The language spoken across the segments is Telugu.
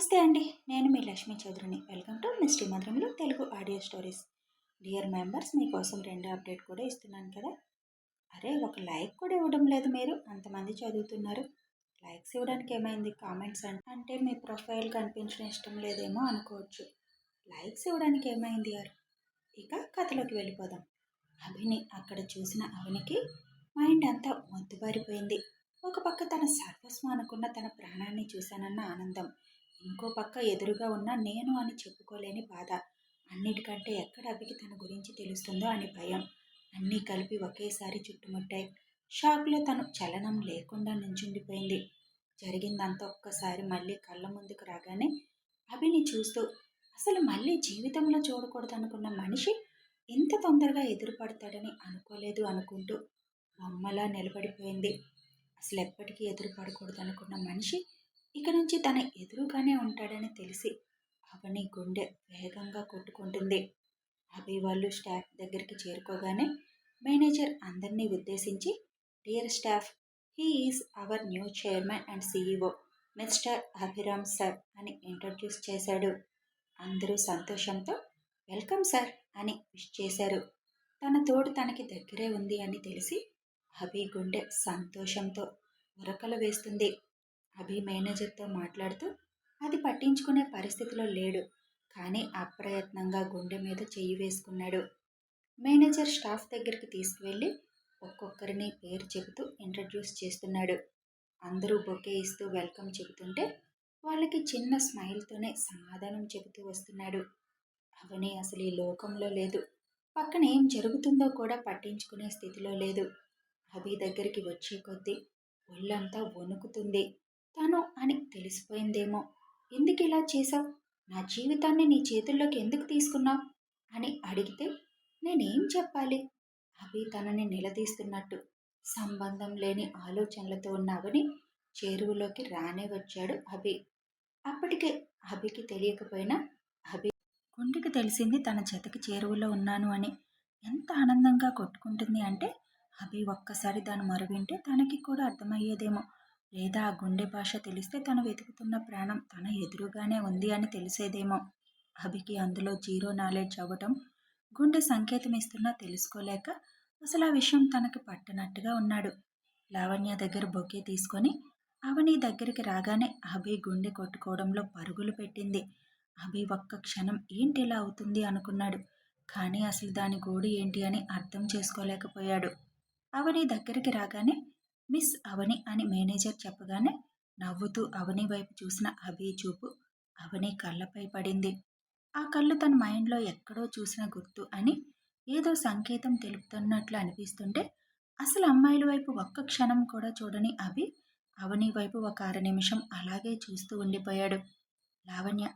నమస్తే అండి. నేను మీ లక్ష్మీ చౌదరిని. Welcome to Misty శ్రీమధురంలో Telugu audio stories. Dear members మీకోసం రెండో అప్డేట్ కూడా ఇస్తున్నాను కదా. అరే ఒక లైక్ కూడా ఇవ్వడం లేదు మీరు. అంతమంది చదువుతున్నారు. లైక్స్ ఇవ్వడానికి ఏమైంది? కామెంట్స్ అంటే మీ ప్రొఫైల్ కనిపించడం ఇష్టం లేదేమో అనుకోవచ్చు. లైక్స్ ఇవ్వడానికి ఏమైంది యారు ఇక కథలోకి వెళ్ళిపోదాం. అభిని అక్కడ చూసిన అవనికి మైండ్ అంతా మొద్దుబారిపోయింది. ఒక పక్క తన సర్వస్వం అనుకున్న తన ప్రాణాన్ని చూశానన్న ఆనందం. ఇంకో పక్క ఎదురుగా ఉన్న నేను అని చెప్పుకోలేని బాధ. అన్నిటికంటే ఎక్కడ అవికి తన గురించి తెలుస్తుందో అని భయం. అన్నీ కలిపి ఒకేసారి చుట్టుముట్టాయి. షాక్లో తను చలనం లేకుండా నుంచుండిపోయింది. జరిగిందంతా ఒక్కసారి మళ్ళీ కళ్ళ ముందుకు రాగానే అభిని చూస్తూ అసలు మళ్ళీ జీవితంలో చూడకూడదు అనుకున్న మనిషి ఇంత తొందరగా ఎదురుపడతాడని అనుకోలేదు అనుకుంటూ బొమ్మలా నిలబడిపోయింది. అసలు ఎప్పటికీ ఎదురుపడకూడదు అనుకున్న మనిషి ఇక నుంచి తన ఎదురుగానే ఉంటాడని తెలిసి అవని గుండె వేగంగా కొట్టుకుంటుంది. అభి వాళ్ళు స్టాఫ్ దగ్గరికి చేరుకోగానే మేనేజర్ అందరినీ ఉద్దేశించి dear staff he is our new chairman and CEO mister Abhiram sir అని ఇంట్రడ్యూస్ చేశాడు. అందరూ సంతోషంతో వెల్కమ్ సార్ అని విష్ చేశారు. తన తోడు తనకి దగ్గరే ఉంది అని తెలిసి అభి గుండె సంతోషంతో ఉరకలు వేస్తుంది. అభి మేనేజర్తో మాట్లాడుతూ అది పట్టించుకునే పరిస్థితిలో లేడు. కానీ అప్రయత్నంగా గుండె మీద చెయ్యి వేసుకున్నాడు. మేనేజర్ స్టాఫ్ దగ్గరికి తీసుకువెళ్ళి ఒక్కొక్కరిని పేరు చెబుతూ ఇంట్రడ్యూస్ చేస్తున్నాడు. అందరూ బొకే ఇస్తూ వెల్కమ్ చెబుతుంటే వాళ్ళకి చిన్న స్మైల్తోనే సమాధానం చెబుతూ వస్తున్నాడు. అవని అసలు ఈ లోకంలో లేదు. పక్కన ఏం జరుగుతుందో కూడా పట్టించుకునే స్థితిలో లేదు. అభి దగ్గరికి వచ్చే కొద్దీ ఒళ్ళంతా వణుకుతుంది. తను అని తెలిసిపోయిందేమో. ఎందుకు ఇలా చేశావు? నా జీవితాన్ని నీ చేతుల్లోకి ఎందుకు తీసుకున్నావు? అని అడిగితే నేనేం చెప్పాలి? అభి తనని నిలదీస్తున్నట్టు సంబంధం లేని ఆలోచనలతో ఉన్నావని చేరువులోకి రానే వచ్చాడు అభి. అప్పటికే అభికి తెలియకపోయినా అభి గుండెకి తెలిసింది తన జతకి చేరువులో ఉన్నాను అని. ఎంత ఆనందంగా కొట్టుకుంటుంది అంటే అభి ఒక్కసారి దాని మరువింటే తనకి కూడా అర్థమయ్యేదేమో. లేదా ఆ గుండె భాష తెలిస్తే తను వెతుకుతున్న ప్రాణం తన ఎదురుగానే ఉంది అని తెలిసేదేమో. అభికి అందులో జీరో నాలెడ్జ్ అవ్వటం గుండె సంకేతం ఇస్తున్నా తెలుసుకోలేక అసలు ఆ విషయం తనకి పట్టనట్టుగా ఉన్నాడు. లావణ్య దగ్గర బొకే తీసుకొని అవని దగ్గరికి రాగానే అభి గుండె కొట్టుకోవడంలో పరుగులు పెట్టింది. అభి ఒక్క క్షణం ఏంటి ఇలా అవుతుంది అనుకున్నాడు. కానీ అసలు దాని గోడు ఏంటి అని అర్థం చేసుకోలేకపోయాడు. అవని దగ్గరికి రాగానే మిస్ అవని అని మేనేజర్ చెప్పగానే నవ్వుతూ అవని వైపు చూసిన అభి చూపు అవని కళ్ళపై పడింది. ఆ కళ్ళు తన మైండ్లో ఎక్కడో చూసిన గుర్తు అని ఏదో సంకేతం తెలుపుతున్నట్లు అనిపిస్తుంటే అసలు అమ్మాయిల వైపు ఒక్క క్షణం కూడా చూడని అభి అవని వైపు ఒక అర నిమిషం అలాగే చూస్తూ ఉండిపోయాడు. లావణ్య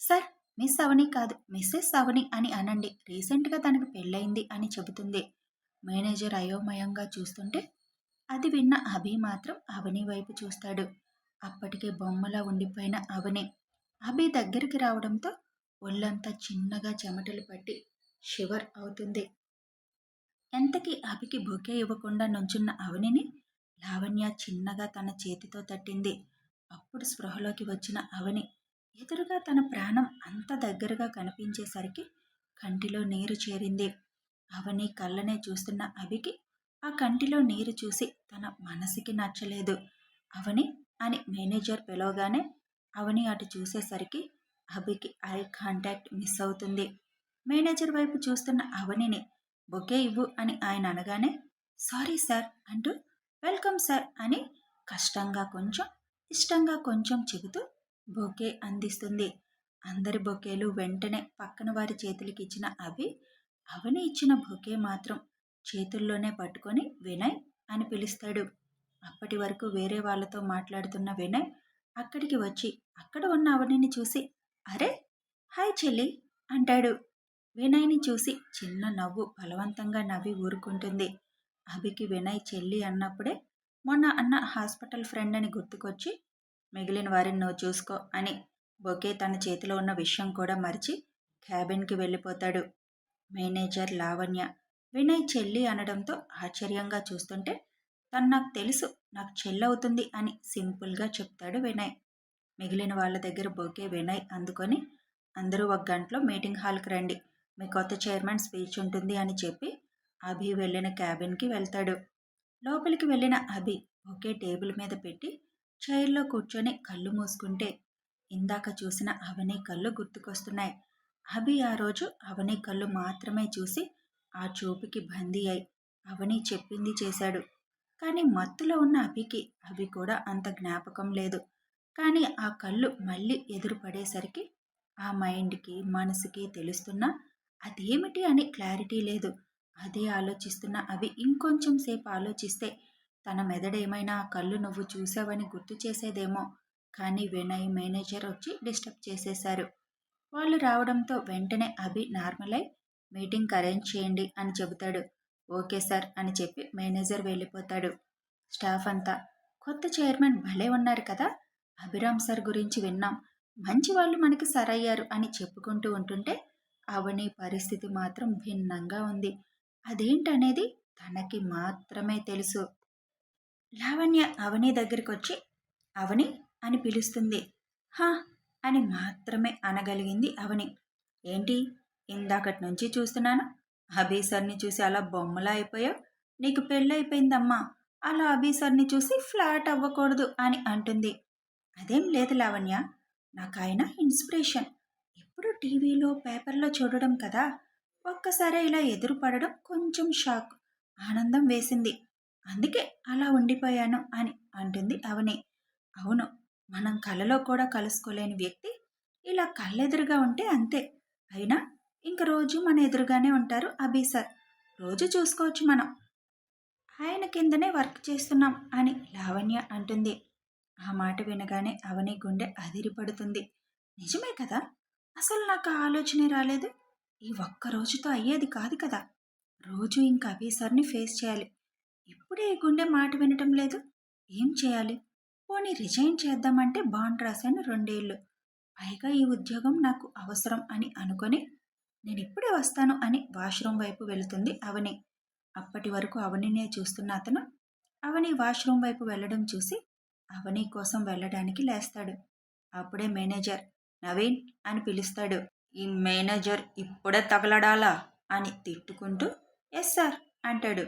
సార్ మిస్ అవని కాదు మిస్సెస్ అవని అని అనండి. రీసెంట్గా తనకు పెళ్ళయింది అని చెబుతుంది. మేనేజర్ అయోమయంగా చూస్తుంటే అది విన్న అభి మాత్రం అవని వైపు చూస్తాడు. అప్పటికే బొమ్మలా ఉండిపోయిన అవని. అభి దగ్గరికి రావడంతో ఒళ్ళంతా చిన్నగా చెమటలు పట్టి షివర్ అవుతుంది. ఎంతకి అభికి బొకే ఇవ్వకుండా నుంచున్న అవనిని లావణ్య చిన్నగా తన చేతితో తట్టింది. అప్పుడు స్పృహలోకి వచ్చిన అవని ఎదురుగా తన ప్రాణం అంత దగ్గరగా కనిపించేసరికి కంటిలో నీరు చేరింది. అవని కళ్ళనే చూస్తున్న అభికి ఆ కంటిలో నీరు చూసి తన మనసుకి నచ్చలేదు. అవని అని మేనేజర్ పిలవగానే అవని అటు చూసేసరికి అభికి ఐ కాంటాక్ట్ మిస్ అవుతుంది. మేనేజర్ వైపు చూస్తున్న అవనిని బొకే ఇవ్వు అని ఆయన అనగానే సారీ సార్ అంటూ వెల్కమ్ సార్ అని కష్టంగా కొంచెం ఇష్టంగా కొంచెం చెబుతూ బొకే అందిస్తుంది. అందరి బొకేలు వెంటనే పక్కన వారి చేతులకి ఇచ్చిన అవి అవని ఇచ్చిన బొకే మాత్రం చేతుల్లోనే పట్టుకొని వినయ్ అని పిలుస్తాడు. అప్పటి వరకు వేరే వాళ్ళతో మాట్లాడుతున్న వినయ్ అక్కడికి వచ్చి అక్కడ ఉన్న అవనిని చూసి అరే హాయ్ చెల్లి అంటాడు. వినయ్ని చూసి చిన్న నవ్వు బలవంతంగా నవ్వి ఊరుకుంటుంది. అభికి వినయ్ చెల్లి అన్నప్పుడే మొన్న అన్న హాస్పిటల్ ఫ్రెండ్ అని గుర్తుకొచ్చి మిగిలిన వారిని నువ్వు చూసుకో అని బొకే తన చేతిలో ఉన్న విషయం కూడా మరిచి క్యాబిన్కి వెళ్ళిపోతాడు. మేనేజర్ లావణ్య వినయ్ చెల్లి అనడంతో ఆశ్చర్యంగా చూస్తుంటే తను నాకు తెలుసు నాకు చెల్లవుతుంది అని సింపుల్గా చెప్తాడు వినయ్. మిగిలిన వాళ్ళ దగ్గర బొకే వినయ్ అందుకొని అందరూ ఒక గంటలో మీటింగ్ హాల్కి రండి మీ కొత్త చైర్మన్ స్పీచ్ ఉంటుంది అని చెప్పి అభి వెళ్ళిన క్యాబిన్కి వెళ్తాడు. లోపలికి వెళ్ళిన అభి ఒకే టేబుల్ మీద పెట్టి చైర్లో కూర్చొని కళ్ళు మూసుకుంటే ఇందాక చూసిన అవని కళ్ళు గుర్తుకొస్తున్నాయి. అభి ఆ రోజు అవని కళ్ళు మాత్రమే చూసి ఆ చూపుకి బందీ అయి అవని చెప్పింది చేశాడు. కానీ మత్తులో ఉన్న అభికి అవి కూడా అంత జ్ఞాపకం లేదు. కానీ ఆ కళ్ళు మళ్ళీ ఎదురుపడేసరికి ఆ మైండ్కి మనసుకి తెలుస్తున్నా అదేమిటి అని క్లారిటీ లేదు. అదే ఆలోచిస్తున్న అవి ఇంకొంచెం సేపు ఆలోచిస్తే తన మెదడేమైనా ఆ కళ్ళు నువ్వు చూసావని గుర్తు చేసేదేమో. కానీ వినయ్ మేనేజర్ వచ్చి డిస్టర్బ్ చేసేశారు. వాళ్ళు రావడంతో వెంటనే అభి నార్మల్ అయి మీటింగ్ అరేంజ్ చేయండి అని చెబుతాడు. ఓకే సార్ అని చెప్పి మేనేజర్ వెళ్ళిపోతాడు. స్టాఫ్ అంతా కొత్త చైర్మన్ భలే ఉన్నారు కదా అభిరామ్ సార్ గురించి విన్నాం. మంచి వాళ్ళు మనకి సరయ్యారు అని చెప్పుకుంటూ ఉంటుంటే అవని పరిస్థితి మాత్రం భిన్నంగా ఉంది. అదేంటనేది తనకి మాత్రమే తెలుసు. లావణ్య అవని దగ్గరికి వచ్చి అవని అని పిలుస్తుంది. హా అని మాత్రమే అనగలిగింది అవని. ఏంటి? ఇందాకటి నుంచి చూస్తున్నాను. అబీసర్ని చూసి అలా బొమ్మలా అయిపోయావు? నీకు పెళ్ళైపోయిందమ్మా అలా అబీసర్ని చూసి ఫ్లాట్ అవ్వకూడదు అని అంటుంది. అదేం లేదు లావణ్య నాకు ఆయన ఇన్స్పిరేషన్. ఎప్పుడు టీవీలో పేపర్లో చూడడం కదా. ఒక్కసారి ఇలా ఎదురుపడడం కొంచెం షాక్ ఆనందం వేసింది. అందుకే అలా ఉండిపోయాను అని అంటుంది అవని. అవును మనం కలలో కూడా కలుసుకోలేని వ్యక్తి ఇలా కళ్ళెదురుగా ఉంటే అంతే. అయినా ఇంక రోజు మన ఎదురుగానే ఉంటారు అభి సార్. రోజు చూసుకోవచ్చు మనం. ఆయన కిందనే వర్క్ చేస్తున్నాం అని లావణ్య అంటుంది. ఆ మాట వినగానే అవని గుండె అదిరిపడుతుంది. నిజమే కదా? అసలు నాకు ఆలోచనే రాలేదు. ఈ ఒక్క రోజుతో అయ్యేది కాదు కదా? రోజు ఇంకా అభి సార్ని ఫేస్ చేయాలి. ఇప్పుడే ఈ గుండె మాట వినటం లేదు. ఏం చేయాలి? పోనీ రిజైన్ చేద్దామంటే బాండ్ రాశాను రెండేళ్ళు. పైగా ఈ ఉద్యోగం నాకు అవసరం అని అనుకొని నేను ఇప్పుడే వస్తాను అని వాష్రూమ్ వైపు వెళుతుంది అవని. అప్పటి వరకు అవనినే చూస్తున్న అతను. అవని వాష్రూమ్ వైపు వెళ్ళడం చూసి అవని కోసం వెళ్ళడానికి లేస్తాడు. అప్పుడే మేనేజర్ నవీన్ అని పిలుస్తాడు. ఈ మేనేజర్ ఇప్పుడే తగలడాలా? అని తిట్టుకుంటూ ఎస్ సార్ అంటాడు.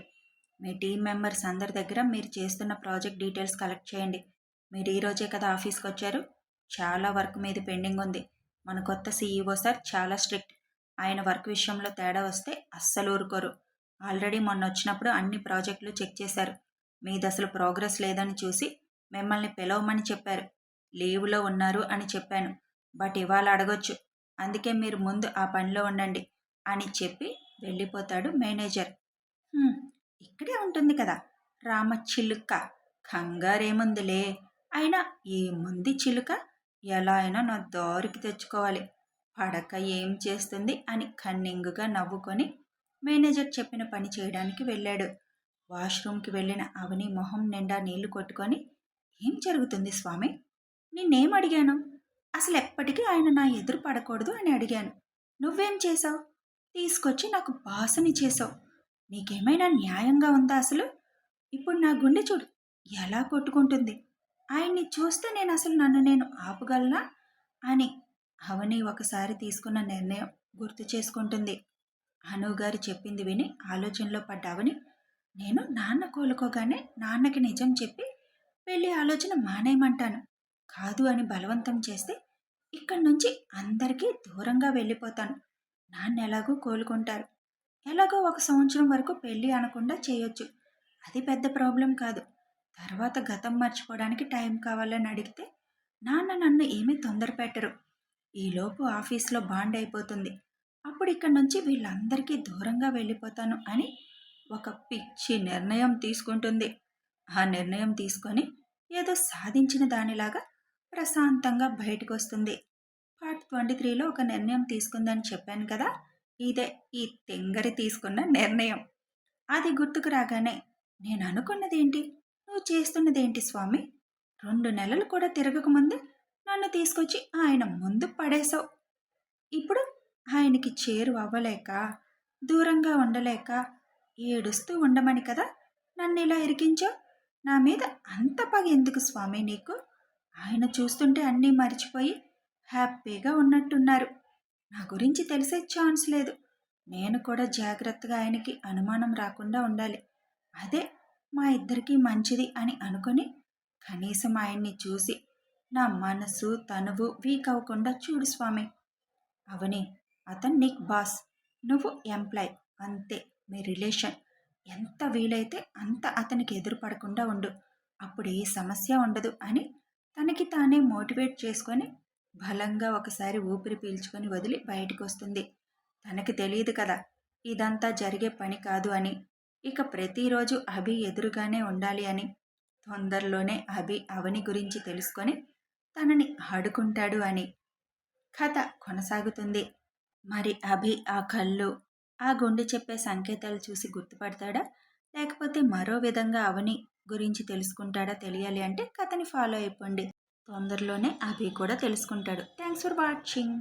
మీ టీం మెంబర్స్ అందరి దగ్గర మీరు చేస్తున్న ప్రాజెక్ట్ డీటెయిల్స్ కలెక్ట్ చేయండి. మీరు ఈరోజే కదా ఆఫీస్కి వచ్చారు. చాలా వర్క్ మీద పెండింగ్ ఉంది. మన కొత్త సీఈఓ సార్ చాలా స్ట్రిక్ట్. ఆయన వర్క్ విషయంలో తేడా వస్తే అస్సలు ఊరుకోరు. ఆల్రెడీ మొన్న వచ్చినప్పుడు అన్ని ప్రాజెక్టులు చెక్ చేశారు. మీది అసలు ప్రోగ్రెస్ లేదని చూసి మిమ్మల్ని పిలవమని చెప్పారు. లీవ్లో ఉన్నారు అని చెప్పాను. బట్ ఇవాళ అడగొచ్చు. అందుకే మీరు ముందు ఆ పనిలో ఉండండి అని చెప్పి వెళ్ళిపోతాడు మేనేజర్. ఇక్కడే ఉంటుంది కదా. రామ చిలుక. కంగారేముందిలే. అయినా ఏముంది చిలుక ఎలా అయినా నా దారికి తెచ్చుకోవాలి. పడక ఏం చేస్తుంది అని కన్నింగుగా నవ్వుకొని మేనేజర్ చెప్పిన పని చేయడానికి వెళ్ళాడు. వాష్రూమ్కి వెళ్ళిన అవని మొహం నిండా నీళ్ళు కొట్టుకొని ఏం జరుగుతుంది స్వామి? నిన్నేం అడిగాను? అసలు ఎప్పటికీ ఆయన నా ఎదురు పడకూడదు అని అడిగాను. నువ్వేం చేశావు? తీసుకొచ్చి నాకు బాసని చేసావు నీకేమైనా న్యాయంగా ఉందా అసలు? ఇప్పుడు నా గుండె చూడు ఎలా కొట్టుకుంటుంది? ఆయన్ని చూస్తే నేను అసలు నన్ను నేను ఆపగలనా? అని అవని ఒకసారి తీసుకున్న నిర్ణయం గుర్తు చేసుకుంటుంది. గారు చెప్పింది విని ఆలోచనలో పడ్డావని నేను నాన్న కోలుకోగానే నాన్నకి నిజం చెప్పి పెళ్ళి ఆలోచన మానేయమంటాను. కాదు అని బలవంతం చేస్తే ఇక్కడి నుంచి అందరికీ దూరంగా వెళ్ళిపోతాను. నాన్న ఎలాగో కోలుకుంటారు. ఎలాగో ఒక సంవత్సరం వరకు పెళ్ళి అనకుండా చేయొచ్చు. అది పెద్ద ప్రాబ్లం కాదు. తర్వాత గతం మర్చిపోవడానికి టైం కావాలని అడిగితే నాన్న నన్ను ఏమీ తొందర పెట్టరు ఈలోపు ఆఫీస్లో బాండ్ అయిపోతుంది. అప్పుడు ఇక్కడి నుంచి వీళ్ళందరికీ దూరంగా వెళ్ళిపోతాను అని ఒక పిచ్చి నిర్ణయం తీసుకుంటుంది. ఆ నిర్ణయం తీసుకొని ఏదో సాధించిన దానిలాగా ప్రశాంతంగా బయటకు వస్తుంది పార్ట్ ట్వంటీ త్రీలో ఒక నిర్ణయం తీసుకుందని చెప్పాను కదా ఇదే ఈ తెంగరి తీసుకున్న నిర్ణయం. అది గుర్తుకు రాగానే నేను అనుకున్నదేంటి నువ్వు చేస్తున్నదేంటి స్వామి? రెండు నెలలు కూడా తిరగకముందే నన్ను తీసుకొచ్చి ఆయన ముందు పడేశావు. ఇప్పుడు ఆయనకి చేరు అవ్వలేక దూరంగా ఉండలేక ఏడుస్తూ ఉండమని కదా నన్ను ఇలా ఇరికించావు? నా మీద అంత పగ ఎందుకు స్వామి నీకు? ఆయన చూస్తుంటే అన్నీ మర్చిపోయి హ్యాపీగా ఉన్నట్టున్నారు. నా గురించి తెలిసే ఛాన్స్ లేదు. నేను కూడా జాగ్రత్తగా ఆయనకి అనుమానం రాకుండా ఉండాలి. అదే మా ఇద్దరికీ మంచిది అని అనుకొని కనీసం ఆయన్ని చూసి నా మనసు తనువు వీక్ అవ్వకుండా చూడు స్వామి. అవని అతను నీకు బాస్ నువ్వు ఎంప్లాయ్ అంతే మీ రిలేషన్ ఎంత వీలైతే అంత అతనికి ఎదురుపడకుండా ఉండు. అప్పుడు ఏ సమస్య ఉండదు అని తనకి తానే మోటివేట్ చేసుకొని బలంగా ఒకసారి ఊపిరి పీల్చుకొని వదిలి బయటకు వస్తుంది. తనకి తెలియదు కదా ఇదంతా జరిగే పని కాదు అని. ఇక ప్రతిరోజు అభి ఎదురుగానే ఉండాలి అని. తొందరలోనే అభి అవని గురించి తెలుసుకొని తనని ఆడుకుంటాడు అని కథ కొనసాగుతుంది. మరి అభి ఆ కళ్ళు ఆ గుండె చెప్పే సంకేతాలు చూసి గుర్తుపడతాడా? లేకపోతే మరో విధంగా అవని గురించి తెలుసుకుంటాడా తెలియాలి అంటే కథని ఫాలో అయిపోండి. తొందరలోనే అభి కూడా తెలుసుకుంటాడు. Thanks for watching.